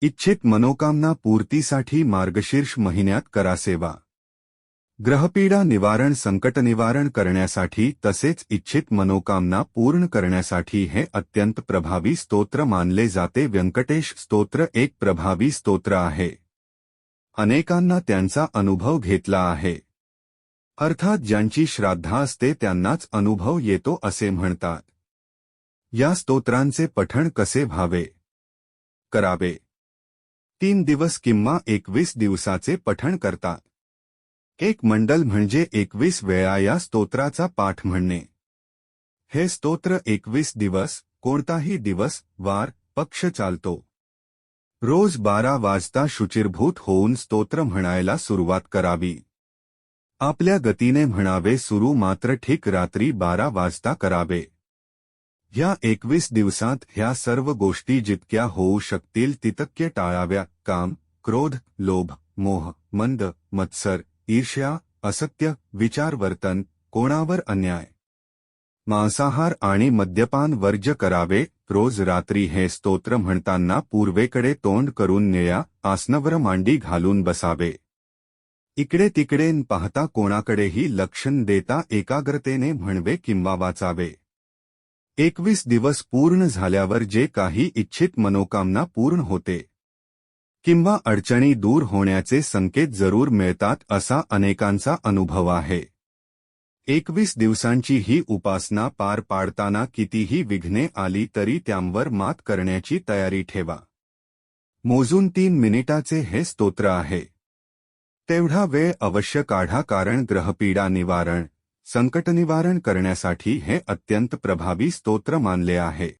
इच्छित मनोकामना पूर्तीसाठी मार्गशीर्ष महिन्यात करा सेवा. ग्रहपीडा निवारण संकट निवारण करण्यासाठी तसेच इच्छित मनोकामना पूर्ण करण्यासाठी हे अत्यंत प्रभावी स्तोत्र मानले जाते. व्यंकटेश स्तोत्र एक प्रभावी स्तोत्र आहे. अनेकांना त्यांचा अनुभव घेतला आहे. अर्थात ज्यांची श्राद्धा असते त्यांनाच अनुभव येतो असे म्हणतात. या स्तोत्रांचे पठण कसे व्हावे? करावे. तीन दिवस किंवा एकवीस दिवसाचे पठण करतात. एक मंडल म्हणजे एकवीस वेळा या स्तोत्राचा पाठ म्हणणे. हे स्तोत्र एकवीस दिवस कोणताही दिवस वार पक्ष चालतो. रोज बारा वाजता शुचिरभूत होऊन स्तोत्र म्हणायला सुरुवात करावी. आपल्या गतीने म्हणावे सुरू मात्र ठीक रात्री बारा वाजता करावे. ह्या एकवीस दिवसात ह्या सर्व गोष्टी जितक्या होऊ शकतील तितक्य टाळाव्या. काम क्रोध लोभ मोह मंद मत्सर ईर्ष्या असत्य विचारवर्तन कोणावर अन्याय. मांसाहार आणि मद्यपान वर्ज्य करावे. रोज रात्री हे स्तोत्र म्हणताना पूर्वेकडे तोंड करून निळ्या आसनवर मांडी घालून बसावे. इकडे तिकडे पाहता कोणाकडेही लक्षण देता एकाग्रतेने म्हणवे किंवा वाचावे. एकवीस दिवस पूर्ण झाल्यावर जे काही इच्छित मनोकामना पूर्ण होते. किंवा अडचणी दूर होण्याचे संकेत जरूर मिळतात असा अनेकांचा अनुभव आहे. एकवीस दिवसांची ही उपासना पार पाडताना कितीही विघ्ने आली तरी त्यांवर मात करण्याची तयारी ठेवा. मोजून तीन मिनिटाचे हे स्तोत्र आहे. तेवढा वेळ अवश्य काढा कारण ग्रहपीडा निवारण संकटनिवारण करण्यासाठी हे अत्यंत प्रभावी स्तोत्र मानले आहे.